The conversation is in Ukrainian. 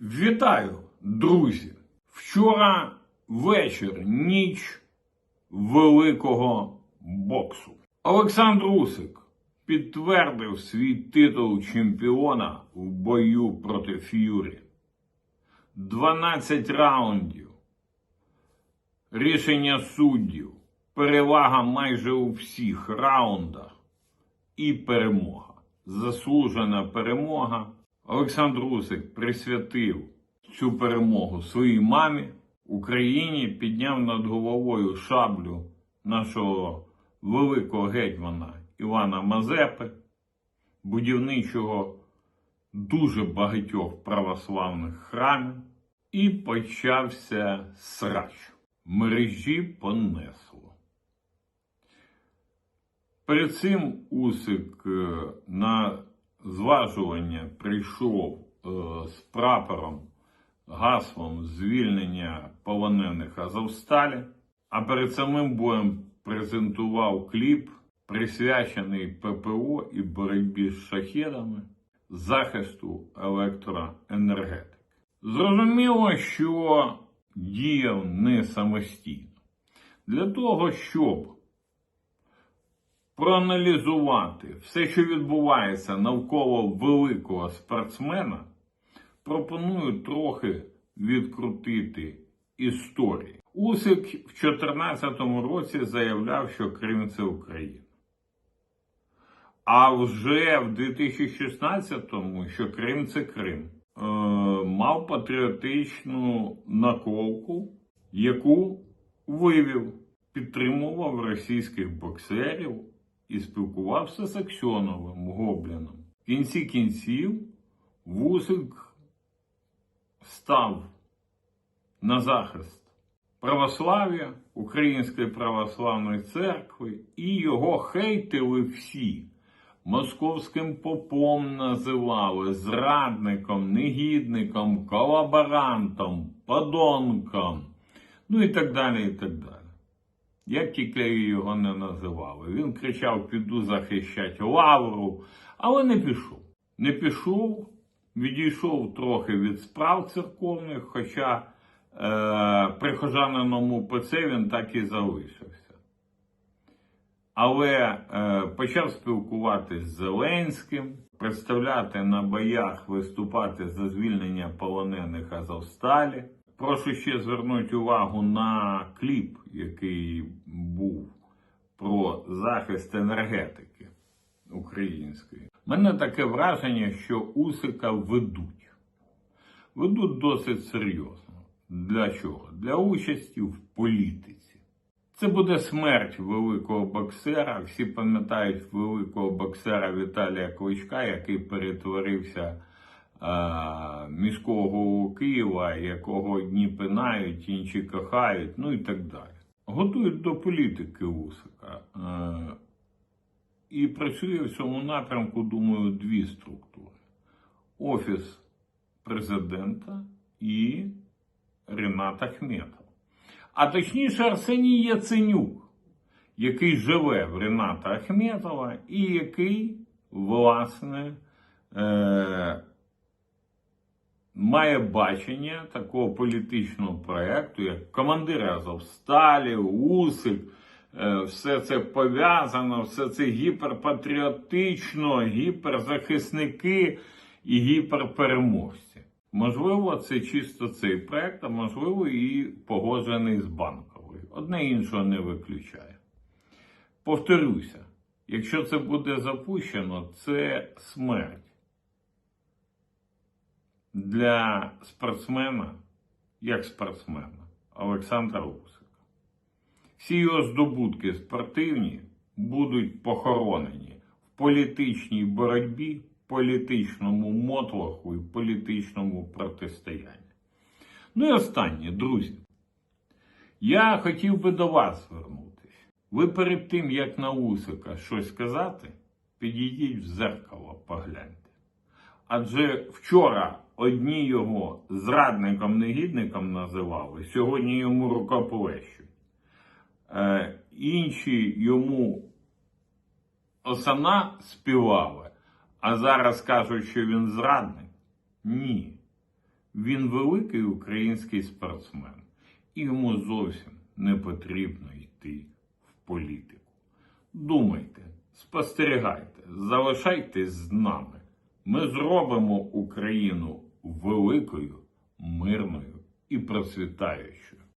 Вітаю, друзі! Вчора вечір, ніч великого боксу. Олександр Усик підтвердив свій титул чемпіона в бою проти Ф'юрі. 12 раундів. Рішення суддів. Перевага майже у всіх раундах і перемога. Заслужена перемога. Олександр Усик присвятив цю перемогу своїй мамі, Україні, підняв над головою шаблю нашого великого гетьмана Івана Мазепи, будівничого дуже багатьох православних храмів, і почався срач. Мережі понесло. Перед цим Усик е, на зважування прийшов е, з прапором, гаслом звільнення полонених Азовсталі, а перед самим боєм презентував кліп, присвячений ППО і боротьбі з шахедами, захисту електроенергетики. Зрозуміло, що діяв не самостійно. Для того, щоб проаналізувати все, що відбувається навколо великого спортсмена, пропоную трохи відкрутити історію. Усик в 2014 році заявляв, що Крим це Україна. А вже в 2016-му, що Крим це Крим, е, мав патріотичну наколку, яку вивів, підтримував російських боксерів і спілкувався з Аксьоновим Гобліном. В кінці кінців Вусик став на захист православ'я Української православної церкви, і його хейтили всі. Московським попом називали зрадником, негідником, колаборантом, подонком, ну і так далі, і так далі. Як тільки його не називали. Він кричав: піду захищати лавру, але не пішов. Не пішов, відійшов трохи від справ церковних, хоча е, прихожанином УПЦ він так і залишився. Але е, почав спілкуватись з Зеленським, представляти на боях, виступати за звільнення полонених Азовсталі. Прошу ще звернути увагу на кліп, який був про захист енергетики української. Мене таке враження, що Усика ведуть. Ведуть досить серйозно. Для чого? Для участі в політиці. Це буде смерть великого боксера. Всі пам'ятають великого боксера Віталія Кличка, який перетворився міського голову Києва, якого одні пинають, інші кохають, ну і так далі. Готують до політики Усика. Е, і працює в цьому напрямку, думаю, дві структури: Офіс президента і Ренат Ахметов. А точніше, Арсеній Яценюк, який живе в Рената Ахметова і який, власне, е- має бачення такого політичного проєкту, як командир Азовсталі, Усик. Е, Все це пов'язано, все це гіперпатріотично, гіперзахисники і гіперпереможці. Можливо, це чисто цей проект, а можливо, і погоджений з банковою. Одне іншого не виключає. Повторюся, якщо це буде запущено, це смерть для спортсмена, як спортсмена Олександра Усика. Всі його здобутки спортивні будуть похоронені в політичній боротьбі, політичному мотлоху і політичному протистоянні. Ну і останнє, друзі. Я хотів би до вас звернутися. Ви перед тим, як на Усика щось сказати, підійдіть в зеркало, погляньте. Адже вчора одні його зрадником-негідником називали, сьогодні йому рукоплещуть. Е, інші йому осана співали, а зараз кажуть, що він зрадник. Ні. Він великий український спортсмен, і йому зовсім не потрібно йти в політику. Думайте, спостерігайте, залишайтесь з нами. Ми зробимо Україну великою, мирною і процвітаючою.